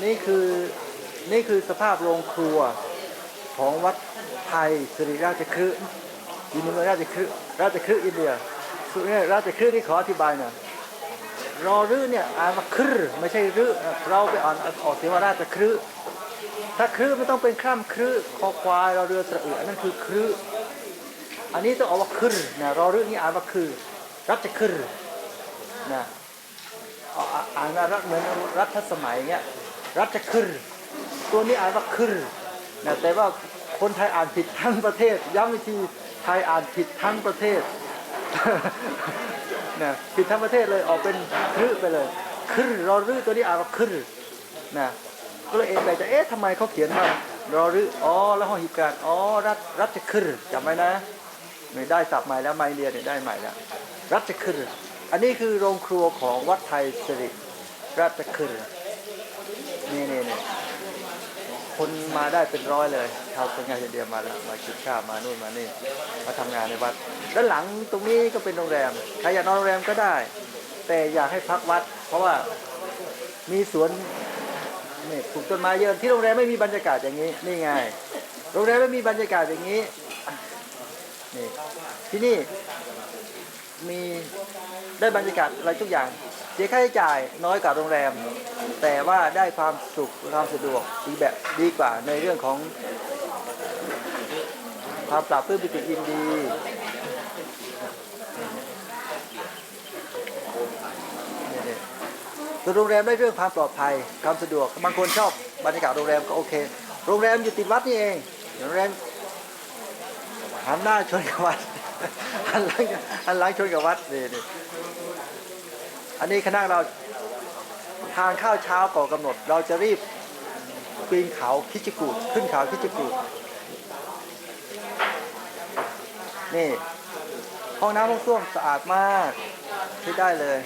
นี่คือนี่คือสภาพโรงครัวของวัดไทยสิริราชคฤห์ยินดีราชคฤห์ราชคฤห์อินเดียสุเนี่ยราชคฤห์ที่ขออธิบายหน่อยรอรื้อเนี่ยอ่านว่าครือไม่ใช่รื้อเราไปอ่านออกเสียงว่าราชคฤห์ถ้าครือไม่ต้องเป็นคร่ำครือคอควายเราเรือตระเอือนั่นคือครืออันนี้ต้องเอาว่าคือนะรอรื้อนี่อ่านว่าคือรัชคฤห์นะอ่าอ่านว่ารัฐเหมือนรัฐสมัยเงี้ย รัชคฤห์ตัวนี้อ่านว่าคฤห์นะแต่ว่าคนไทยอ่านผิดทั้งประเทศ ย้ำอีกทีไทยอ่านผิดทั้งประเทศนะผิดทั้งประเทศเลยออกเป็นคฤห์ไปเลยคฤห์รอรื้อตัวนี้อ่านว่าคฤห์นะก็เลยเอะใจจะเอ๊ะทำไมเขาเขียนว่ารอรื้ออ๋อแล้วห้องหิบการอ๋อรัฐรัชคฤห์จำไว้นะไม่ได้สับใหม่แล้วไม่เรียนเนี่ยได้ใหม่แล้วรัชคฤห์อันนี้คือโรงครัวของวัดไทยสิริราชคฤห์ นี่นี่นี่คนมาได้เป็นร้อยเลยชาวคนงานอินเดียมาแล้วมากินข้าวมานู่นมานี่ มาทำงานในวัด ด้านหลังตรงนี้ก็เป็นโรงแรมใครอยากนอนโรงแรมก็ได้ แต่อยากให้พักวัด เพราะว่ามีสวนนี่ปลูกต้นไม้เยอะที่โรงแรมไม่มีบรรยากาศอย่างนี้ นี่ไง โรงแรมไม่มีบรรยากาศอย่างนี้นี่ที่นี่มีได้บรรยากาศอะไรทุกอย่าง เสียค่าใช้จ่ายน้อยกว่าโรงแรม แต่ว่าได้ความสุขความสะดวกดีแบบดีกว่าในเรื่องของความปราบปลื้มปิติยินดีส่วนโรงแรมได้เรื่องความปลอดภัยความสะดวกบางคนชอบบรรยากาศโรงแรมก็โอเค โรงแรมอยู่ติดวัดนี่เองโรงแรมหันหน้าชนกับวัดหันหลังหันหลังชนกับวัดนี่นี่ อันนี้คณะเราทานข้าวเช้าก่อนกำหนด เราจะรีบปีนเขาคิจิกุขึ้นเขาคิจิกุนี่ห้องน้ำห้องส้วมสะอาดมากใช้ได้เลย